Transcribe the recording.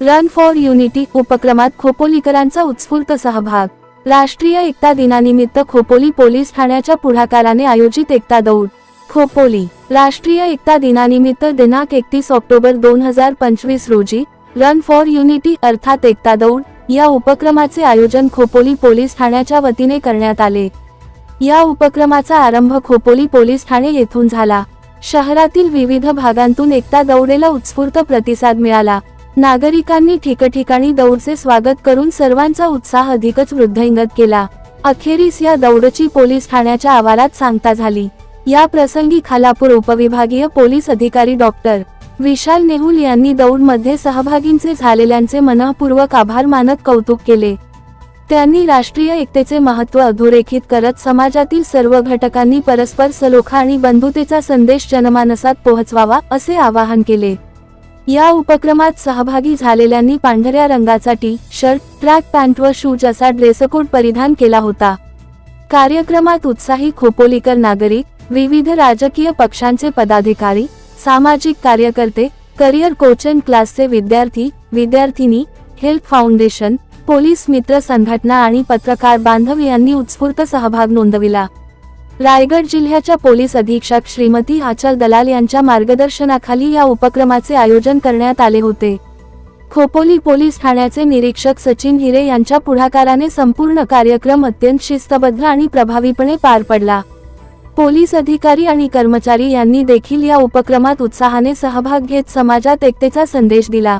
Run for unity उपक्रमात खोपोलीकरांचा उत्स्फूर्त सहभाग. राष्ट्रीय एकता दिनानिमित्त खोपोली पोलीस ठाण्याच्या पुढाकाराने आयोजित एकता दौड. खोपोली राष्ट्रीय एकता दिनानिमित्त दिनांक एकतीस ऑक्टोबर दोन हजार पंचवीस रोजी रन फॉर युनिटी अर्थात एकता दौड या उपक्रमाचे आयोजन खोपोली पोलीस ठाण्याच्या वतीने करण्यात आले. या उपक्रमाचा आरंभ खोपोली पोलीस ठाणे येथून झाला. शहरातील विविध भागांतून एकता दौडेला उत्स्फूर्त प्रतिसाद मिळाला. नागरिकांनी ठिकठिकाणी दौडचे स्वागत करून सर्वांचा उत्साह अधिकच वृद्धिंगत केला. अखेरीस या दौडची पोलीस ठाण्याच्या आवारात सांगता झाली. या प्रसंगी खालापूर उपविभागीय पोलीस अधिकारी डॉक्टर विशाल नेहुल यांनी दौडमध्ये सहभागींचे झालेल्यांचे मनपूर्वक आभार मानत कौतुक केले. त्यांनी राष्ट्रीय एकतेचे महत्त्व अधोरेखित करत समाजातील सर्व घटकांनी परस्पर सलोखा आणि बंधुतेचा संदेश जनमानसात पोहोचवावा असे आवाहन केले. या उपक्रमात सहभागी झालेल्यांनी पांढऱ्या रंगाचा टी शर्ट ट्रॅक पॅन्ट व शूज असा ड्रेसकोड परिधान केला होता. कार्यक्रमात उत्साही खोपोलीकर नागरिक विविध राजकीय पक्षांचे पदाधिकारी सामाजिक कार्यकर्ते करिअर कोचन क्लासचे विद्यार्थी विद्यार्थिनी हेल्थ फाउंडेशन पोलीस मित्र संघटना आणि पत्रकार बांधव यांनी उत्स्फूर्त सहभाग नोंदविला. रायगड जिल्ह्याच्या पोलीस अधीक्षक श्रीमती आचल दलाल यांच्या मार्गदर्शनाखाली या उपक्रमाचे आयोजन करण्यात आले होते. खोपोली पोलीस ठाण्याचे निरीक्षक सचिन हिरे यांच्या पुढाकाराने संपूर्ण कार्यक्रम अत्यंत शिस्तबद्ध आणि प्रभावीपणे पार पडला. पोलीस अधिकारी आणि कर्मचारी यांनी देखील या उपक्रमात उत्साहाने सहभाग घेत समाजात एकतेचा संदेश दिला.